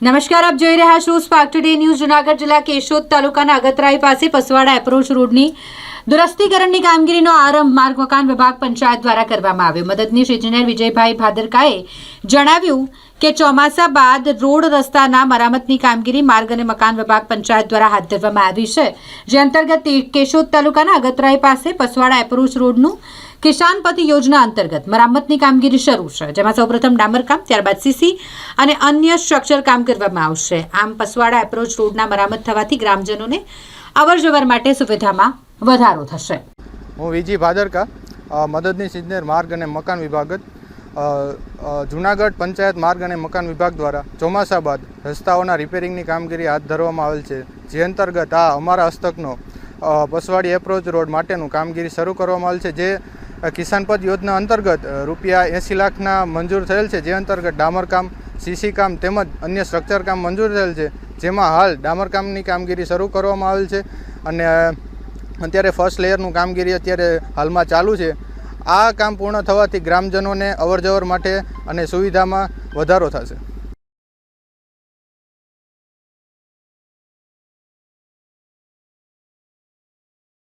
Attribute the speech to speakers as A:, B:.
A: નમસ્કાર, આપ જોઈ રહ્યા છો સ્પાર્ક ટુડે ન્યૂઝ જુનાગઢ જિલ્લા કેશોદ તાલુકાના અગતરાઈ પાસે પસવાડા એપ્રોચ રોડની દુરસ્તીકરણની કામગીરીનો આરંભ માર્ગ મકાન વિભાગ પંચાયત દ્વારા કરવામાં આવ્યો. મદદનીશ ઇજનેર વિજયભાઈ ભાદરકાએ જણાવ્યું કે ચોમાસા બાદ રોડ રસ્તાના મરામતની કામગીરી માર્ગ અને મકાન વિભાગ પંચાયત દ્વારા હાથ ધરવામાં આવી છે. જે અંતર્ગત કેશોદ તાલુકાના અગતરાઈ પાસે પસવાડા એપ્રોચ રોડનું કિસાન પતિ યોજના અંતર્ગત મરામતની કામગીરી શરૂ છે, જેમાં સૌપ્રથમ ડામરકામ ત્યારબાદ સીસી અને અન્ય સ્ટ્રક્ચર કામ કરવામાં આવશે. આમ પસવાડા એપ્રોચ રોડના મરામત થવાથી ગ્રામજનોને અવરજવર માટે સુવિધામાં વધારો થશે.
B: હું વીજી ભાદરકા મદદની ઇજનેર માર્ગ અને મકાન વિભાગ જુનાગઢ પંચાયત માર્ગ અને મકાન વિભાગ દ્વારા ચોમાસા બાદ રસ્તાઓના રિપેરિંગની કામગીરી હાથ ધરવામાં આવેલ છે. જે અંતર્ગત આ અમારા હસ્તકનો પસવાડી એપ્રોચ રોડ માટેનું કામગીરી શરૂ કરવામાં આવેલ છે. જે કિસાન પદ યોજના અંતર્ગત રૂપિયા એંસી લાખના મંજૂર થયેલ છે. જે અંતર્ગત ડામરકામ સીસી કામ તેમજ અન્ય સ્ટ્રક્ચર કામ મંજૂર થયેલ છે. જેમાં હાલ ડામરકામની કામગીરી શરૂ કરવામાં આવેલ છે અને અત્યારે ફર્સ્ટ લેયરનું કામગીરી અત્યારે હાલમાં ચાલુ છે. આ કામ પૂર્ણ થવાથી ગ્રામજનોને અવરજવર માટે અને સુવિધામાં વધારો થશે.